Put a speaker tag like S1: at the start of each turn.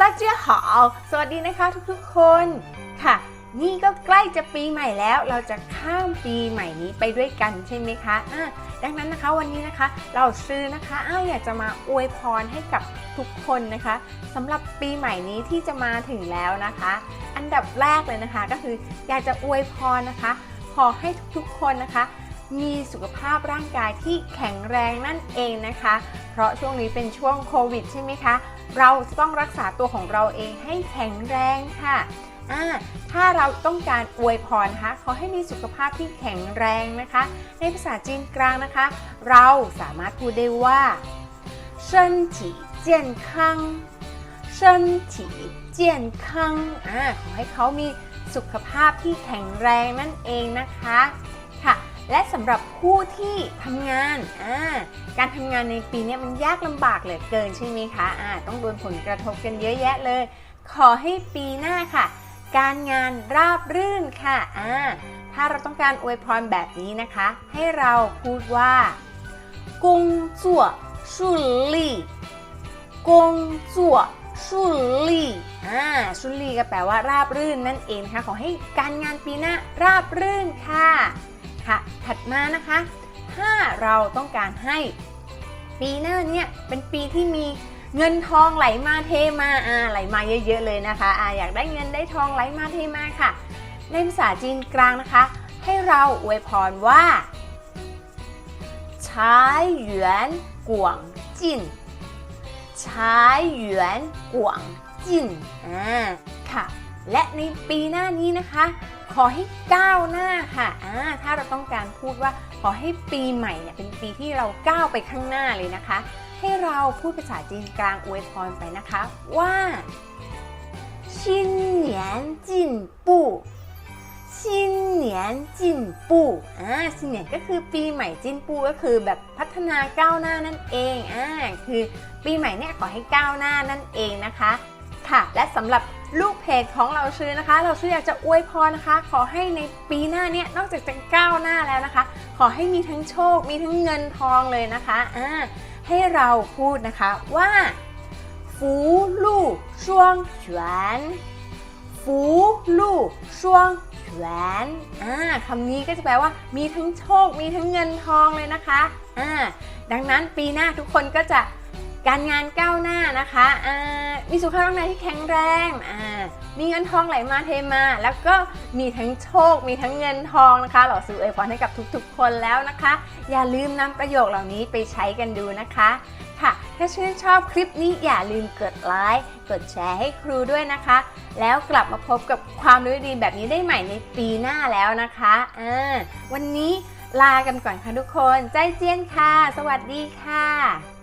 S1: ตาเจียหาสวัสดีนะคะทุกๆคนค่ะ นี่ก็ใกล้จะปีใหม่แล้ว เราจะข้ามปีใหม่นี้ไปด้วยกันใช่ไหมคะอะดังนั้นนะคะวันนี้นะคะ เราซื้อนะคะอ้าอยากจะมาอวยพรให้กับทุกคนนะคะสำหรับปีใหม่นี้ที่จะมาถึงแล้วนะคะ อันดับแรกเลยนะคะก็คืออยากจะอวยพรนะคะ ขอให้ทุกๆคนนะคะ มีสุขภาพร่างกายที่แข็งแรงนั่นเองนะคะ เพราะช่วงนี้เป็นช่วงโควิดใช่ไหมคะ เราจะต้องรักษาตัวของเราเองให้แข็งแรงค่ะอ่าถ้าเราต้องการอวยพรนะคะขอให้มีสุขภาพที่แข็งแรงนะคะ ในภาษาจีนกลางนะคะ เราสามารถพูดได้ว่า身体健康身体健康อ่าขอให้เขามีสุขภาพที่แข็งแรงนั่นเองนะคะค่ะ และสำหรับผู้ที่ทำงานาการทำงานในปีนี้มันยากลำบากเหลือเกินใช่ไหมคะต้องโดนผลกระทบกันเยอะแยะเลย ขอให้ปีหน้าค่ะ การงานราบรื่นค่ะาถ้าเราต้องการอวยพรแบบนี้นะคะ ให้เราพูดว่ากงจั่วชุลีกงจั่วชุลีอ่าชุนลีก็แปลว่าราบรื่นนั่นเองค่ะ ขอให้การงานปีหน้าราบรื่นค่ะ ค่ะ ถัดมานะคะ ถ้าเราต้องการให้ปีหน้าเนี่ยเป็นปีที่มีเงินทองไหลมาเทมาอ่าไหลมาเยอะๆเลยนะคะอ่าอยากได้เงินได้ทองไหลมาเทมาค่ะ ในภาษาจีนกลางนะคะ ให้เราอวยพรว่าชายหยวนกวางจินชายหยวนกวางจินอ่าค่ะ และในปีหน้านี้นะคะ ขอให้ก้าวหน้าค่ะอ่าถ้าเราต้องการพูดว่าขอให้ปีใหม่เนี่ยเป็นปีที่เราก้าวไปข้างหน้าเลยนะคะ ให้เราพูดภาษาจีนกลางอวยพรไปนะคะ ว่าชินเหนียนจินปูชินเนียนจินปูอ่าชินเนียนก็คือปีใหม่จินปูก็คือแบบพัฒนาก้าวหน้านั่นเองอ่าคือปีใหม่เนี่ยขอให้ก้าวหน้านั่นเองนะคะ ค่ะ และสำหรับ ลูกเพจของเราชื่อนะคะ เราชื่ออยากจะอวยพรนะคะ ขอให้ในปีหน้าเนี่ยนอกจากจะก้าวหน้าแล้วนะคะ ขอให้มีทั้งโชค มีทั้งเงินทองเลยนะคะอ่าให้เราพูดนะคะว่าฟูลู่ช่วงเฉียนฟูลู่ช่วงเฉียนอ่าคำนี้ก็จะแปลว่า มีทั้งโชค มีทั้งเงินทองเลยนะคะอ่าดังนั้นปีหน้าทุกคนก็จะ การงานก้าวหน้านะคะมีสุขภาพร่างกายที่แข็งแรงมีเงินทองไหลมาเทมา แล้วก็มีทั้งโชค มีทั้งเงินทองนะคะเราซื้ออวยพรให้กับทุกๆ คนแล้วนะคะ อย่าลืมนำประโยคเหล่านี้ไปใช้กันดูนะคะค่ะถ้าชื่นชอบคลิปนี้อย่าลืมกดไลค์ กดแชร์ให้ครูด้วยนะคะ แล้วกลับมาพบกับความรู้ดีๆแบบนี้ได้ใหม่ในปีหน้าแล้วนะคะอ่าวันนี้ลากันก่อนค่ะทุกคน ใจเจียนค่ะ สวัสดีค่ะ